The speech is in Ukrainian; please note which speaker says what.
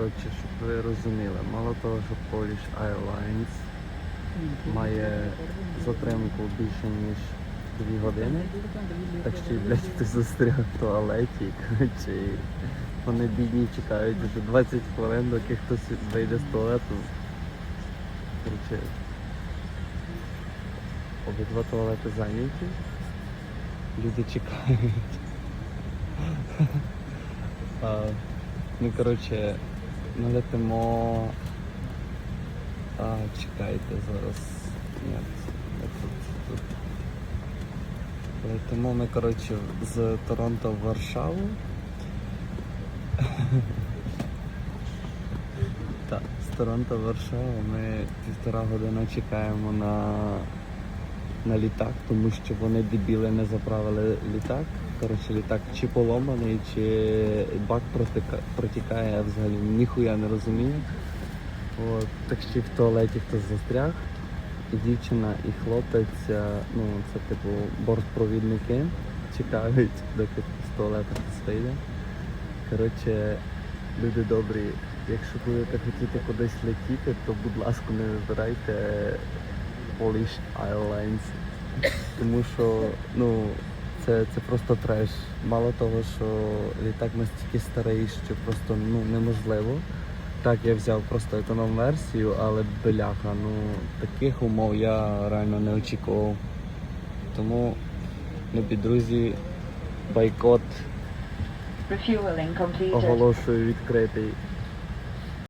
Speaker 1: коротше, щоб ви розуміли, мало того, що Polish Airlines має затримку більше ніж 2 години, так що, і, блядь, хтось застряг в туалеті, коротше, вони бідні чекають вже 20 хвилин, доки хтось вийде з туалету. Коротше, обидва туалети зайняті. Люди чекають. А, ми, коротше, ми летимо. А, чекайте зараз. Ні, тут, тут. Летимо ми, коротше, з Торонто в Варшаву. Так, з Торонто в Варшаву ми півтора години чекаємо на, на літак, тому що вони дебіли не заправили літак. Коротше, літак чи поломаний, чи бак протікає, я взагалі ніхуя не розумію. От, так що в туалеті хтось застряг. І дівчина, і хлопець, е, ну це типу бортпровідники, чекають, доки з туалету хтось вийде. Коротше, люди добрі, якщо будете хотіти кудись летіти, то будь ласка не вибирайте Polish Airlines. Тому що ну, це, це просто треш. Мало того, що літак настільки старий, що просто ну, неможливо. Так, я взяв просто економ версію, але бляха, ну таких умов я реально не очікував. Тому, любі друзі, бойкот
Speaker 2: Refueling completed.
Speaker 1: оголошую відкритий.